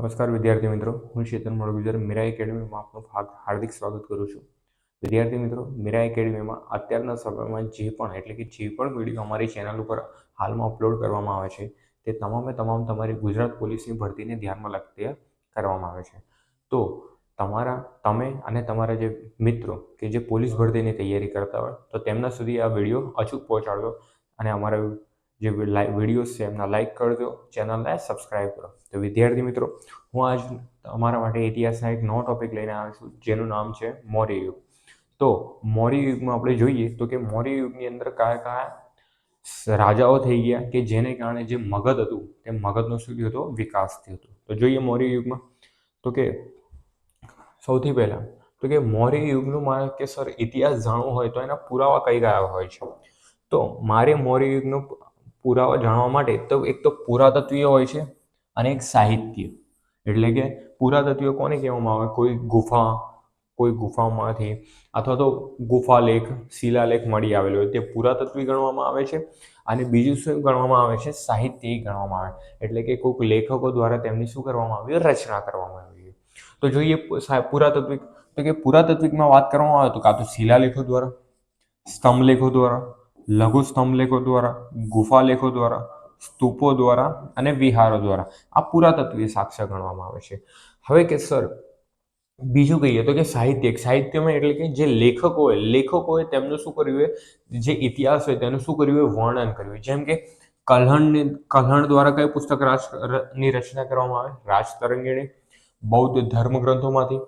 નમસ્કાર વિદ્યાર્થી મિત્રો, હું ચેતન મળગુજર મીરા એકેડમીમાં આપનું હાર્દ- હાર્દિક સ્વાગત કરું છું. વિદ્યાર્થી મિત્રો, મીરા એકેડમીમાં અત્યારના સમયમાં જે પણ, એટલે કે જે પણ વીડિયો અમારી ચેનલ ઉપર હાલમાં અપલોડ કરવામાં આવે છે, તે તમામે તમામ તમારી ગુજરાત પોલીસની ભરતીને ધ્યાનમાં લગતી કરવામાં આવે છે. તો તમારા, તમે અને તમારા જે મિત્રો કે જે પોલીસ ભરતીની તૈયારી કરતા હોય, તો તેમના સુધી આ વીડિયો અચૂક પહોંચાડજો અને અમારા જે વિડીયોઝ છે, એમના લાઇક કરજો ચેનલને સબસ્ક્રાઈબ કરો. તો વિદ્યાર્થી મિત્રો, હું આજ તમારા માટે ઇતિહાસના એક નવો ટોપિક લઈને આવ્યો છું, જેનું નામ છે મૌર્ય યુગ તો મૌર્ય યુગમાં આપણે જોઈએ તો કે મૌર્ય યુગની અંદર કયા કયા રાજાઓ થઈ ગયા કે જેને કારણે જે મગધ હતું, તે મગધનો શું થયો હતો? વિકાસ થયો હતો. તો જોઈએ મૌર્ય યુગમાં તો કે સૌથી પહેલાં તો કે મૌર્ય યુગનું મારે કે સર, ઇતિહાસ જાણવો હોય તો એના પુરાવા કઈ કયા હોય છે? તો મારે મૌર્ય યુગનો પુરાવા જાણવા માટે તો એક તો પુરાતત્વીય હોય છે અને એક સાહિત્ય. એટલે કે પુરાતત્વીય કોને કહેવામાં આવે? કોઈ ગુફા, કોઈ ગુફામાંથી અથવા તો ગુફાલેખ, શિલાલેખ મળી આવેલો હોય. તે પુરાતત્વી ગણવામાં આવે છે અને બીજું શું ગણવામાં આવે છે? સાહિત્ય ગણવામાં આવે. એટલે કે કોઈક લેખકો દ્વારા તેમની શું કરવામાં આવી? રચના કરવામાં આવી તો જોઈએ પુરાતત્વિક. તો કે પુરાતત્વિકમાં વાત કરવામાં આવે તો કાં તો શિલાલેખો દ્વારા, સ્તંભલેખો દ્વારા લઘુ સ્તંભલેખો દ્વારા, ગુફાલેખો દ્વારા, સ્તૂપો દ્વારા અને વિહારો દ્વારા આ પુરાતત્વીય સાક્ષ્ય ગણવામાં આવે છે. હવે કે સર, બીજું કહીએ તો કે સાહિત્યિક. સાહિત્યમાં એટલે કે જે લેખકો હોય, લેખકોએ તેમનું શું કર્યું હોય? જે ઇતિહાસ હોય તેનું શું કર્યું હોય? વર્ણન કર્યું જેમ કે કલ્હણની, કલ્હણ દ્વારા કઈ પુસ્તક રાજની રચના કરવામાં આવે? રાજતરંગીણી બૌદ્ધ ધર્મગ્રંથોમાંથી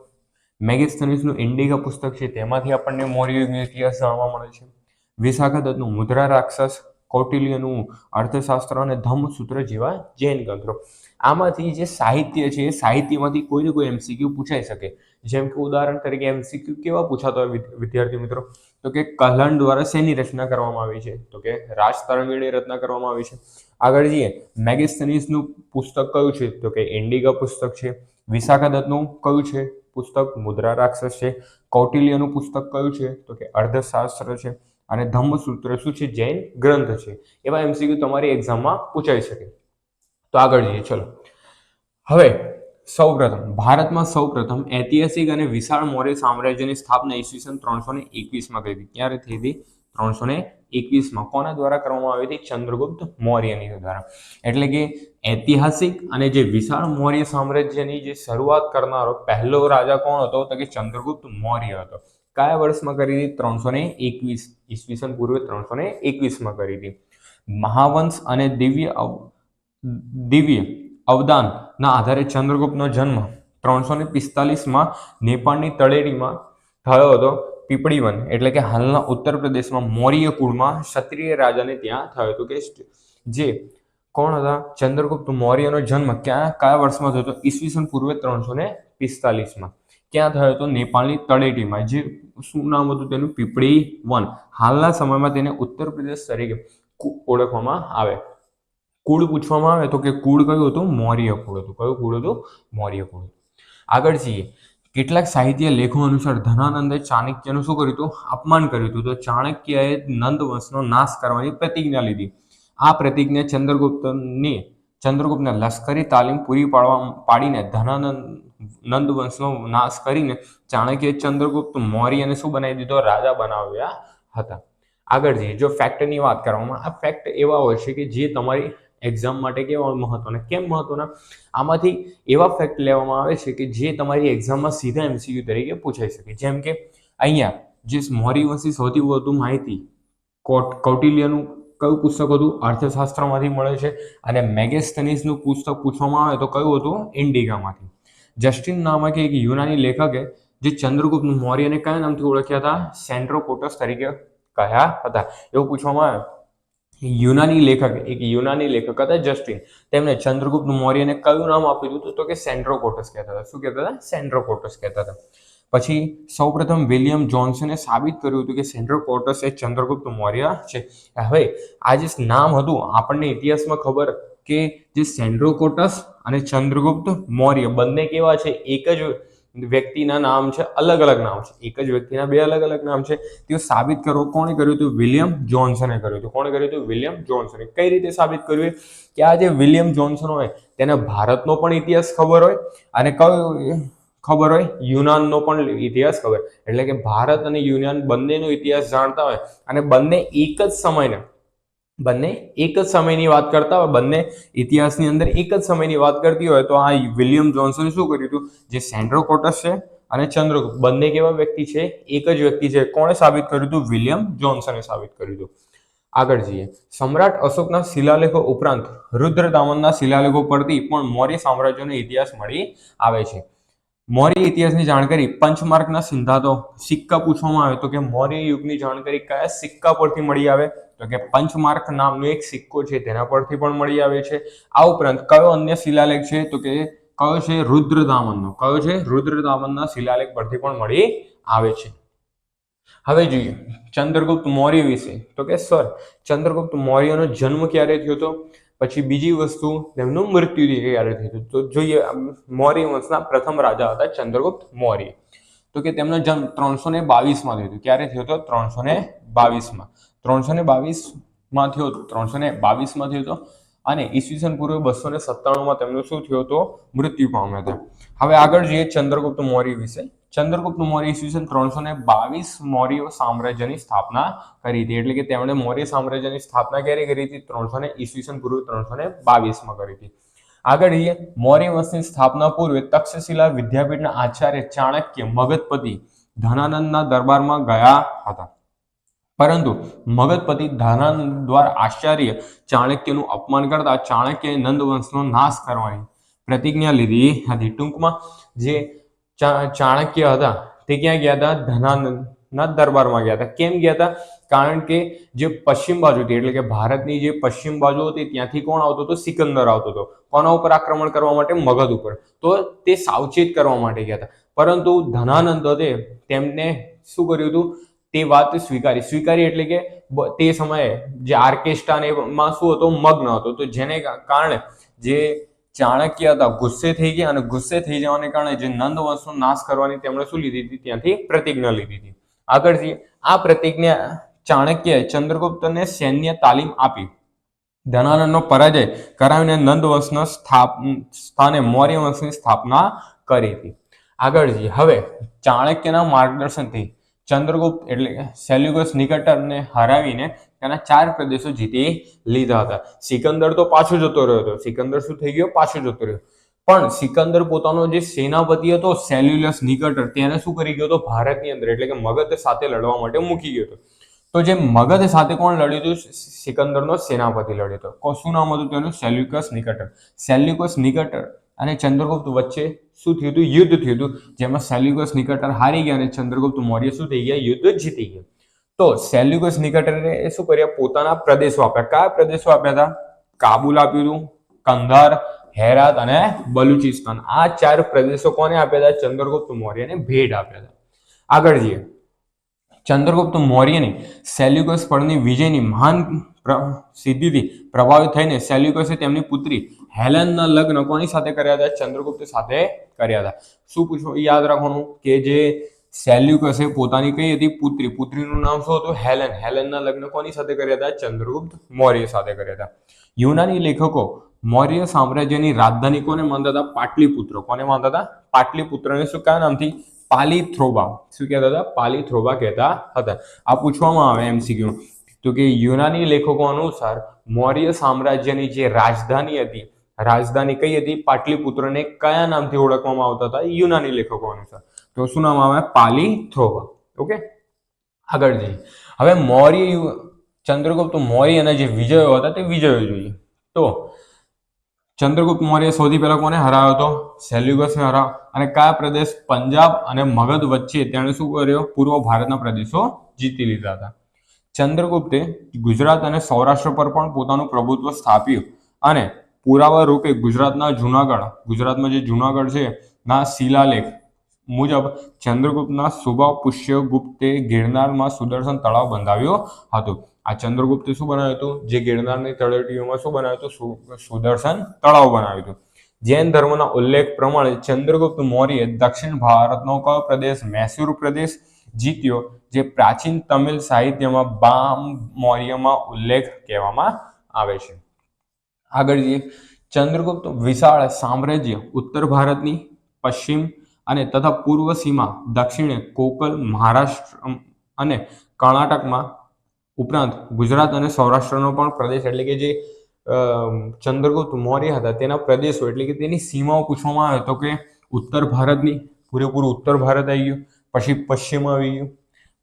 મેગેસ્થનીસનું ઇન્ડિગા પુસ્તક છે, તેમાંથી આપણને મૌર્ય યુગનો ઇતિહાસ જાણવા મળે છે. વિશાખા દત્તનું મુદ્રા રાક્ષસ કૌટિલ્યનું અર્થશાસ્ત્ર અને ધમ્મસૂત્ર જેવા જૈન ગ્રંથો. આમાંથી જે સાહિત્ય છે, એ સાહિત્યમાંથી કોઈ ને કોઈ એમસીક્યુ પૂછાઈ શકે. જેમ કે ઉદાહરણ તરીકે એમસીક્યુ કેવા પૂછાતો હોય વિદ્યાર્થી મિત્રો? તો કે કલ્હણ દ્વારા શેની રચના કરવામાં આવી છે? તો કે રાજતરંગીણી રચના કરવામાં આવી છે. આગળ જઈએ. મેગેસ્થનીસનું પુસ્તક કયું છે? તો કે ઇન્ડિગા પુસ્તક છે. વિશાખા દત્તનું કયું છે પુસ્તક? મુદ્રા રાક્ષસ છે. કૌટિલ્યનું પુસ્તક કયું છે? તો કે અર્ધશાસ્ત્ર છે. અને ધમ્મસૂત્ર શું છે? જૈન ગ્રંથ છે. એવા એમસીક્યુ તમારી એક્ઝામમાં પૂછાઈ શકે. તો આગળ જઈએ, ચલો. હવે સૌપ્રથમ, ભારતમાં સૌપ્રથમ ઐતિહાસિક અને વિશાળ મૌર્ય સામ્રાજ્યની સ્થાપના ઈસવીસન ત્રણસો ને એકવીસમાં કરી હતી. ક્યારે થઈ હતી? ત્રણસો ને એકવીસમાં. કોના દ્વારા કરવામાં આવી હતી? ચંદ્રગુપ્ત મૌર્યની દ્વારા. એટલે કે ઐતિહાસિક અને જે વિશાળ મૌર્ય સામ્રાજ્યની જે શરૂઆત કરનારો પહેલો રાજા કોણ હતો? તો કે ચંદ્રગુપ્ત મૌર્ય હતો. કયા વર્ષમાં કરી હતી? ત્રણસો ને એકવીસ. ઈસવીસન પૂર્વે ત્રણસો ને એકવીસમાં કરી હતી. મહાવંશ અને દિવ્ય દિવ્ય અવદાનના આધારે ચંદ્રગુપ્તનો જન્મ ત્રણસો ને પિસ્તાલીસમાં નેપાળની તળેટીમાં થયો હતો. પીપળીવન એટલે કે હાલના ઉત્તર પ્રદેશમાં મૌર્ય કુળમાં ક્ષત્રિય રાજાને ત્યાં થયો હતો કે જે કોણ હતા? ચંદ્રગુપ્ત મૌર્યનો જન્મ ક્યાં, કયા વર્ષમાં થયો હતો? ઈસવીસન પૂર્વે ત્રણસો ને પિસ્તાલીસમાં. ક્યાં થયો હતો? નેપાળની તળેટીમાં. જે શું નામ હતું તેનું? પીપળી વન. હાલના સમયમાં તેને ઉત્તર પ્રદેશ તરીકે ઓળખવામાં આવે. કુળ પૂછવામાં આવે તો કે કુળ કયું હતું? મૌર્ય કુળ હતું. કયું કુળ હતું? મૌર્ય કુળ. આગળ જઈએ. કેટલાક સાહિત્ય લેખો અનુસાર ધનાનંદે ચાણક્યનું શું કર્યું હતું? અપમાન કર્યું હતું. તો ચાણક્યએ નંદ વંશનો નાશ કરવાની પ્રતિજ્ઞા લીધી. આ પ્રતિજ્ઞા ચંદ્રગુપ્તની ચંદ્રગુપ્તને લશ્કરી તાલીમ પૂરી પાડવા પાડીને ધનાનંદ નંદ વંશનો નાશ કરીને ચાણક્યએ ચંદ્રગુપ્ત મૌર્યને શું બનાવી દીધો? રાજા બનાવ્યા હતા. આગળ જઈએ. જો ફેક્ટની વાત કરવામાં, આ ફેક્ટ એવા હોય છે કે જે તમારી એક્ઝામ માટે કેવા મહત્વના, કેમ મહત્વના? આમાંથી એવા ફેક્ટ લેવામાં આવે છે કે જે તમારી એક્ઝામમાં સીધા એમસીક્યુ તરીકે પૂછાઈ શકે. જેમ કે અહીંયા જે મૌર્યવંશી સૌથી વધુ માહિતી કોટ કૌટિલ્યનું કયું પુસ્તક હતું? અર્થશાસ્ત્રમાંથી મળે છે. અને મેગેસ્થનીસનું પુસ્તક પૂછવામાં આવે તો કયું હતું? ઇન્ડિગામાંથી. જસ્ટિન નામક એક યુનાની લેખકે, જે ચંદ્રગુપ્ત મૌર્યને કયા નામથી ઓળખ્યા હતા? સેન્ટ્રોકોટસ તરીકે કયા હતા. એવું પૂછવામાં આવે. યુનાની લેખક, એક યુનાની લેખક હતા જસ્ટિન. તેમણે ચંદ્રગુપ્ત મૌર્યને કયું નામ આપ્યું હતું? તો કે સેન્ટ્રોકોટસ કહેતા હતા. શું કહેતા હતા? સેન્ટ્રોકોટસ કહેતા હતા. પછી સૌપ્રથમ વિલિયમ જોન્સને સાબિત કર્યું હતું કે સેન્ટ્રોકોટસ એ ચંદ્રગુપ્ત મૌર્ય છે. હવે આ જે નામ હતું, આપણને ઇતિહાસમાં ખબર કે જે સેન્ટ્રોકોટસ અને ચંદ્રગુપ્ત મૌર્ય બંને કેવા છે? એક જ વ્યક્તિના નામ છે, અલગ અલગ નામ છે. એક જ વ્યક્તિના બે અલગ અલગ નામ છે. તેઓ સાબિત કરવું કોણે કર્યું હતું? વિલિયમ જોન્સને કર્યું હતું. કોણે કર્યું હતું? વિલિયમ જોન્સને. કઈ રીતે સાબિત કર્યું? કે આ જે વિલિયમ જોન્સન હોય, તેને ભારતનો પણ ઇતિહાસ ખબર હોય અને કયો ખબર હોય? યુનાનનો પણ ઇતિહાસ ખબર. એટલે કે ભારત અને યુનાન બંનેનો ઇતિહાસ જાણતા હોય. અને બંને એક જ સમયને, બંને એક જ સમયની વાત કરતા હોય, બંને ઇતિહાસની અંદર એક જ સમયની વાત કરતી હોય, તો આ વિલિયમ જોન્સને શું કર્યું હતું? જે સેન્ડ્રો કોટસ છે અને ચંદ્રગુપ્ત બંને કેવા વ્યક્તિ છે? એક જ વ્યક્તિ છે. કોણે સાબિત કર્યું હતું? વિલિયમ જોન્સને સાબિત કર્યું હતું. આગળ જઈએ. સમ્રાટ અશોકના શિલાલેખો ઉપરાંત રુદ્રદામનના શિલાલેખો પરથી પણ મૌર્ય સામ્રાજ્યનો ઇતિહાસ મળી આવે છે. મૌર્ય ઇતિહાસની જાણકારી પંચમાર્કના સિદ્ધાંતો સિક્કા પૂછવામાં આવે તો કે મૌર્ય યુગની જાણકારી કયા સિક્કા પરથી મળી આવે? તો કે પંચમાર્ક નામનો એક સિક્કો છે, તેના પરથી પણ મળી આવે છે. આ ઉપરાંત કયો અન્ય શિલાલેખ છે? તો કે કયો છે? રુદ્રદામનનો. કયો છે? રુદ્રદામનના શિલાલેખ પરથી પણ મળી આવે છે. હવે જોઈએ, ચંદ્રગુપ્ત મૌર્ય વિશે. તો કે સર, ચંદ્રગુપ્ત મૌર્યનો જન્મ ક્યારે થયો હતો પછી બીજી વસ્તુ, તેમનું મૃત્યુ ક્યારે થયું હતું તો જોઈએ મૌર્ય વંશના પ્રથમ રાજા હતા ચંદ્રગુપ્ત મૌર્ય. તો કે તેમનો જન્મ ત્રણસો ને બાવીસમાં થયો હતો. ક્યારે થયો હતો? ત્રણસો ને બાવીસમાં. ત્રણસો ને બાવીસમાં થયો હતો. ત્રણસો ને બાવીસમાં થયો હતો. અને ઈસવીસન પૂર્વે બસો ને સત્તાણુંમાં તેમનું શું થયું હતો? મૃત્યુ પામ્યા હતા. હવે આગળ જોઈએ ચંદ્રગુપ્ત મૌર્ય વિશે. ચંદ્રગુપ્ત મૌર્ય ઈસવીસન ત્રણસો ને બાવીસ મૌર્ય સામ્રાજ્યની સ્થાપના કરી હતી. એટલે કે તેમણે મૌર્ય સામ્રાજ્યની સ્થાપના ક્યારે કરી હતી? ત્રણસો ને ઈસવીસન પૂર્વે ત્રણસો ને બાવીસમાં કરી હતી. આગળ જઈએ મૌર્ય વંશની સ્થાપના પૂર્વે તક્ષશિલા વિદ્યાપીઠના આચાર્ય ચાણક્ય મગધપતિ ધનાનંદના દરબારમાં ગયા હતા. પરંતુ મગધપતિ ધનાનંદ દ્વારા આચાર્ય ચાણક્યનું અપમાન કરતા ચાણક્યએ નંદ વંશનો નાશ કરવાની પ્રતિજ્ઞા લીધી હતી. ટૂંકમાં જે ચાણક્ય હતા. તે ક્યાં ગયા હતા? ધનાનંદના દરબારમાં ગયા હતા. કેમ ગયા હતા? કારણ કે જે પશ્ચિમ બાજુ હતી, એટલે કે ભારતની જે પશ્ચિમ બાજુ હતી, ત્યાંથી કોણ આવતો હતો? સિકંદર આવતો હતો. કોના ઉપર આક્રમણ કરવા માટે? મગધ ઉપર. તો તે સાવચેત કરવા માટે ગયા હતા. પરંતુ ધનાનંદ હતે તેમને શું કર્યું હતું? તે વાત સ્વીકારી. સ્વીકારી એટલે કે તે સમયે જે આર્કેસ્ટ્રા ને એમાં શું હતો? મગ્ન હતો. તો જેને કારણે જે ચાણક્ય હતા, ગુસ્સે થઈ ગયા અને ગુસ્સે થઈ જવાને કારણે જે નંદ વંશનો નાશ કરવાની તેમણે શું લીધી હતી? ત્યાંથી પ્રતિજ્ઞા લીધી હતી. આગળથી આ પ્રતિજ્ઞા ચાણક્યએ ચંદ્રગુપ્તને સૈન્ય તાલીમ આપી. ધનાનંદનો પરાજય કરાવીને નંદ વંશના સ્થાપ, સ્થાને મૌર્ય વંશની સ્થાપના કરી હતી. આગળ જઈએ. હવે ચાણક્યના માર્ગદર્શનથી ચંદ્રગુપ્ત એટલે સેલ્યુગસ નિકટરને હરાવીને તેના ચાર પ્રદેશો જીતી લીધા હતા. સિકંદર તો પાછો જતો રહ્યો હતો. સિકંદર શું થઈ ગયો? પાછો જતો રહ્યો. પણ સિકંદર પોતાનો જે સેનાપતિ હતો, સેલ્યુલસ નિકટર, તેને શું કરી ગયો હતો? ભારતની અંદર, એટલે કે મગધ સાથે લડવા માટે મૂકી ગયો હતો. તો જે મગધ સાથે કોણ લડ્યું હતું? સિકંદરનો સેનાપતિ લડ્યો હતો. શું નામ હતું તેનું? સેલ્યુકસ નિકટર. સેલ્યુકસ નિકટર અને ચંદ્રગુપ્ત વચ્ચે શું થયું હતું? યુદ્ધ થયું હતું. જેમાં સેલ્યુકસ નિકટર હારી ગયા અને ચંદ્રગુપ્ત મૌર્ય શું થઈ ગયા? યુદ્ધ જીતી ગયા. તો સેલ્યુકસ નિકટરે એ શું કર્યા? પોતાના પ્રદેશો આપ્યા. કયા પ્રદેશો આપ્યા હતા? કાબુલ આપ્યું હતું કંધાર હેરાત અને બલુચિસ્તાન. આ ચાર પ્રદેશો કોને આપ્યા હતા? ચંદ્રગુપ્ત મૌર્યને ભેટ આપ્યા હતા. આગળ જઈએ. ચંદ્રગુપ્ત મૌર્યની સેલ્યુકસ પરની વિજયની મહાન સિદ્ધિથી પ્રભાવિત થઈને સેલ્યુકસે તેમની પુત્રી હેલેનના લગ્ન કોની સાથે કર્યા હતા? ચંદ્રગુપ્ત સાથે કર્યા હતા. શું પૂછવું યાદ રાખવાનું કે જે સેલ્યુકસે પોતાની કઈ હતી? પુત્રી. પુત્રીનું નામ શું હતું? હેલેન. હેલેનના લગ્ન કોની સાથે કર્યા હતા? ચંદ્રગુપ્ત મૌર્ય સાથે કર્યા હતા. યુનાની લેખકો મૌર્ય સામ્રાજ્યની રાજધાની કોને માનતા હતા? પાટલીપુત્ર. કોને માનતા હતા? પાટલીપુત્રને. શું કયા નામથી? પાલીથ્રોબા. શું કહેતા હતા? પાલીથ્રોબા કહેતા હતા. આ પૂછવામાં આવે એમસીક્યુ. તો કે યુનાની લેખકો અનુસાર મૌર્ય સામ્રાજ્યની જે રાજધાની હતી, રાજધાની કઈ હતી? પાટલીપુત્રને કયા નામથી ઓળખવામાં આવતા હતા? યુનાની લેખકો અનુસાર. તો શું નામ આવે? પાલી થ્રોવા ઓકે આગળ જઈએ. હવે મૌર્ય ચંદ્રગુપ્ત મૌર્યના જે વિજયો હતા તે વિજયો જોઈએ. તો, ચંદ્રગુપ્ત મૌર્ય સૌથી પહેલા કોને હરાવ્યો હતો? સેલ્યુકસને હરાવ અને કયા પ્રદેશ પંજાબ અને મગધ વચ્ચે તેણે શું કર્યો? પૂર્વ ભારતના પ્રદેશો જીતી લીધા હતા. ચંદ્રગુપ્તે ગુજરાત અને સૌરાષ્ટ્ર પર પણ પોતાનું પ્રભુત્વ સ્થાપ્યું. અને પુરાવા રૂપે ગુજરાતના જુનાગઢ, ગુજરાતમાં જે જુનાગઢ છે, ના શિલાલેખ મુજબ ચંદ્રગુપ્તના સ્વભાવ પુષ્યગુપ્તે ગિરનારમાં સુદર્શન તળાવ બંધાવ્યો હતો. આ ચંદ્રગુપ્તે શું બનાવ્યું હતું? જે ગિરનારની તળેટીઓમાં શું બનાવ્યું હતું? સુદર્શન તળાવ બનાવ્યું હતું. જૈન ધર્મના ઉલ્લેખ પ્રમાણે ચંદ્રગુપ્ત મૌર્ય દક્ષિણ ભારતનો કયો પ્રદેશ? મૈસૂર પ્રદેશ જીત્યો, જે પ્રાચીન તમિલ સાહિત્યમાં બામ મૌર્યમાં ઉલ્લેખ કહેવામાં આવે છે. આગળ જઈએ. ચંદ્રગુપ્ત વિશાળ સામ્રાજ્ય ઉત્તર ભારતની, પશ્ચિમ અને તથા પૂર્વ સીમા, દક્ષિણે કોકલ, મહારાષ્ટ્ર અને કર્ણાટકમાં ઉપરાંત ગુજરાત અને સૌરાષ્ટ્રનો પણ પ્રદેશ એટલે કે જે ચંદ્રગુપ્ત મૌર્ય હતા, તેના પ્રદેશો એટલે કે તેની સીમાઓ પૂછવામાં આવે તો કે ઉત્તર ભારતની, પૂરેપૂરું ઉત્તર ભારત આવી ગયું, પછી પશ્ચિમ આવી ગયું,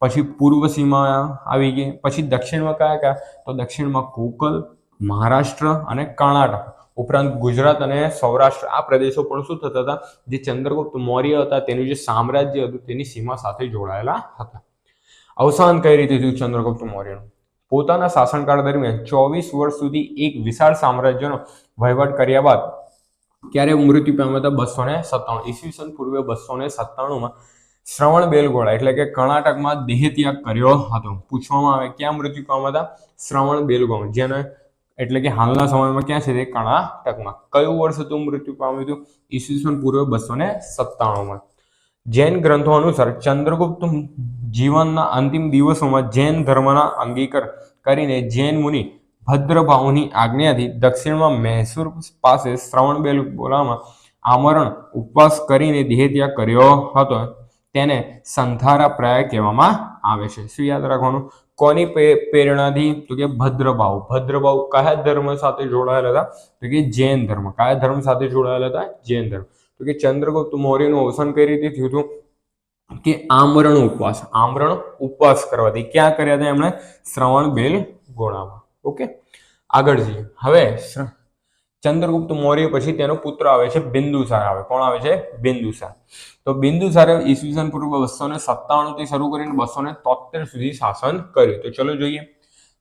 પછી પૂર્વ સીમા આવી ગઈ, પછી દક્ષિણમાં કયા કયા? તો દક્ષિણમાં કોકલ, મહારાષ્ટ્ર અને કર્ણાટક. ઉપરાંત ગુજરાત અને સૌરાષ્ટ્ર, આ પ્રદેશો પણ શું થતા હતા? જે ચંદ્રગુપ્ત મૌર્ય હતા, તેનું જે સામ્રાજ્ય હતું, તેની સીમા સાથે જોડાયેલા હતા. અવસાન કઈ રીતે થયું ચંદ્રગુપ્ત મૌર્યનું? પોતાના શાસનકાળ દરમિયાન ચોવીસ વર્ષ સુધી એક વિશાળ સામ્રાજ્યનો વહીવટ કર્યા બાદ ક્યારે મૃત્યુ પામ્યા હતા? બસો ને સત્તાણું. ઈસવીસન પૂર્વે બસો ને સત્તાણુંમાં શ્રવણ બેલગોળા એટલે કે કર્ણાટકમાં દેહ ત્યાગ કર્યો હતો. પૂછવામાં આવે, ક્યાં મૃત્યુ પામ્યા હતા? શ્રવણ બેલગોળ જેને એટલે કે હાલના સમયમાં ક્યાં છે તે કર્ણાટકમાં કયું વર્ષ હતું મૃત્યુ પામ્યું હતું? ઈસવીસન પૂર્વે બસો ને સત્તાણુંમાં. જૈન ગ્રંથો અનુસાર ચંદ્રગુપ્ત જીવનના અંતિમ દિવસોમાં જૈન ધર્મના અંગીકાર કરીને જૈન મુનિ ભદ્રભાવની આજ્ઞાથી દક્ષિણમાં મૈસૂર પાસે શ્રવણ બેલગોળામાં આમરણ ઉપવાસ કરીને દેહત્યાગ કર્યો હતો. તેને સંથારા પ્રયાગ કહેવામાં આવે છે. શું યાદ રાખવાનું? કોની પ્રેરણાથી? તો કે ભદ્રભાવ ભદ્રભાવ કયા ધર્મ સાથે જોડાયેલા હતા? તો કે જૈન ધર્મ. કયા ધર્મ સાથે જોડાયેલા હતા? જૈન ધર્મ. તો કે ચંદ્રગુપ્ત મૌર્યનું અવસાન કઈ રીતે થયું હતું? કે આમરણ ઉપવાસ. આમરણ ઉપવાસ કરવાથી ક્યાં કર્યા હતા એમણે? શ્રવણ બેલ ગોળામાં. ઓકે? આગળ જઈએ. હવે ચંદ્રગુપ્ત મૌર્ય પછી તેનો પુત્ર આવે છે બિંદુસાર. આવે કોણ આવે છે? બિંદુસાર. તો બિંદુસારે ઈસવીસન પૂર્વ બસો ને સત્તાણું થી શરૂ કરીને બસો ને તોતેર સુધી શાસન કર્યું. તો ચલો જોઈએ.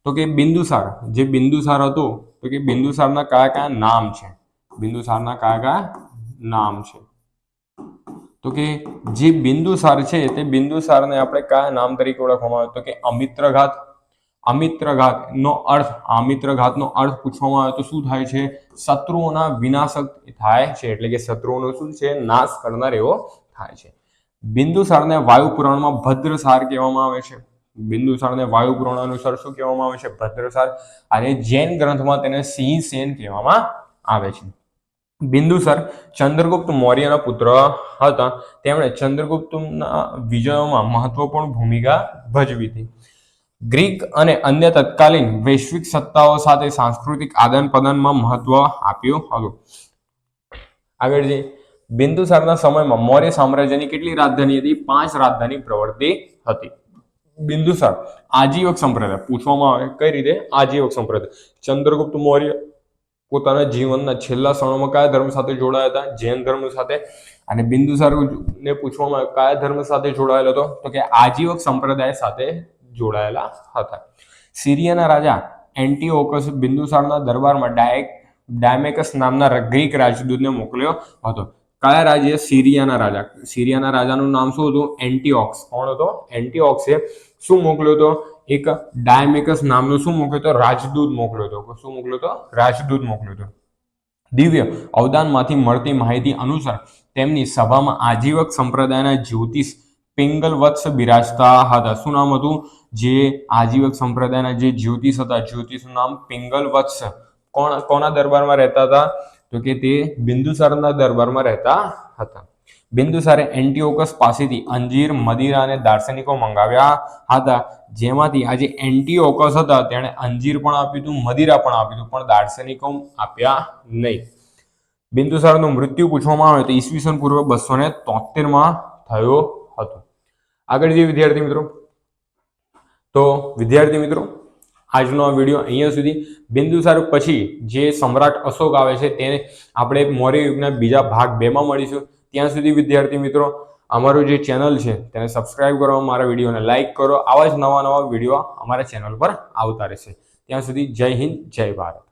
તો કે બિંદુસાર, જે બિંદુસાર હતો, તો કે બિંદુસારના કયા કયા નામ છે? બિંદુસારના કયા કયા નામ છે? તો કે જે બિંદુસાર છે તે બિંદુસારને આપણે કયા નામ તરીકે ઓળખવામાં આવે? તો કે અમિત્રઘાત અમિત્રઘાત નો અર્થ આમિત્રઘાતનો અર્થ પૂછવામાં આવે તો શું થાય છે? શત્રુઓના વિનાશક થાય છે, એટલે કે શત્રુઓનો શું છે? નાશ કરનાર એવો થાય છે. બિંદુસારને વાયુ પુરાણમાં ભદ્રસાર કહેવામાં આવે છે. બિંદુસારને વાયુ પુરાણ અનુસાર શું કહેવામાં આવે છે? ભદ્રસાર. અને જૈન ગ્રંથમાં તેને સિંહ સેન કહેવામાં આવે છે. બિંદુસર ચંદ્રગુપ્ત મૌર્યના પુત્ર હતા. તેમણે ચંદ્રગુપ્તના વિજયોમાં મહત્વપૂર્ણ ભૂમિકા ભજવી હતી. ગ્રીક અને અન્ય તત્કાલીન વૈશ્વિક સત્તાઓ સાથે સાંસ્કૃતિક આદાન પ્રદાનમાં મહત્વ આપ્યું હતું. આગળ જઈએ. બિંદુસારના સમયમાં મૌર્ય સામ્રાજ્યની કેટલી રાજધાની હતી? પાંચ રાજધાની પ્રવર્તી હતી. બિંદુસાર આજીવક સંપ્રદાય પૂછવામાં આવે કઈ રીતે? આજીવક સંપ્રદાય. ચંદ્રગુપ્ત મૌર્ય પોતાના જીવનના છેલ્લા ક્ષણોમાં કયા ધર્મ સાથે જોડાયા હતા? જૈન ધર્મ સાથે. અને બિંદુસાર ને પૂછવામાં કયા ધર્મ સાથે જોડાયેલો હતો? તો કે આજીવક સંપ્રદાય સાથે જોડાયેલા હતા. સિરિયાના રાજા એન્ટીઓકસ બિંદુસારના દરબારમાં ડાયક ડાયમેકસ નામના ગ્રીક રાજદૂતને મોકલ્યો હતો. કયા રાજ્ય? સિરિયાના રાજા. સિરિયાના રાજાનું નામ શું હતું? એન્ટીઓક્સ. કોણ હતો? એન્ટીઓક્સે શું મોકલ્યો હતો? એક ડાયમેકસ નામનો શું મોકલ્યો હતો? રાજદૂત મોકલ્યો હતો. શું મોકલ્યો હતો? રાજદૂત મોકલ્યો હતો. દિવ્ય અવદાનમાંથી મળતી માહિતી અનુસાર તેમની સભામાં આજીવક સંપ્રદાયના જ્યોતિષ પિંગલ વત્સ બિરાજતા હતા. શું નામ હતું? જે આજીવક સંપ્રદાયના જે જ્યોતિષ હતા. જ્યોતિષનું નામ પિંગલ વત્સ. કોણ, કોના દરબારમાં રહેતા હતા? તો કે તે બિંદુસારના દરબારમાં રહેતા હતા. બિંદુસારે એન્ટીઓકસ પાસેથી અંજીર, મદિરા અને દાર્શનિકો મંગાવ્યા હતા. જેમાંથી આજે એન્ટીઓકસ હતા. તેણે અંજીર પણ આપ્યું હતું, મદિરા પણ આપ્યું હતું, પણ દાર્શનિકો આપ્યા નહીં. બિંદુસારનું મૃત્યુ પૂછવામાં આવે તો ઈસવીસન પૂર્વ બસો ને તોતેરમાં થયો હતો. આગળ જે વિદ્યાર્થી મિત્રો. તો વિદ્યાર્થી મિત્રો, આજનો આ વીડિયો અહીંયા સુધી. બિંદુસાર પછી જે સમ્રાટ અશોક આવે છે તેને આપણે મૌર્ય યુગના બીજા ભાગ બેમાં મળીશું. ત્યાં સુધી વિદ્યાર્થી મિત્રો, અમારું જે ચેનલ છે તેને સબસ્ક્રાઇબ કરો, મારા વિડીયોને લાઇક કરો. આવા જ નવા નવા વીડિયો અમારા ચેનલ પર આવતા રહેશે. ત્યાં સુધી જય હિન્દ, જય ભારત.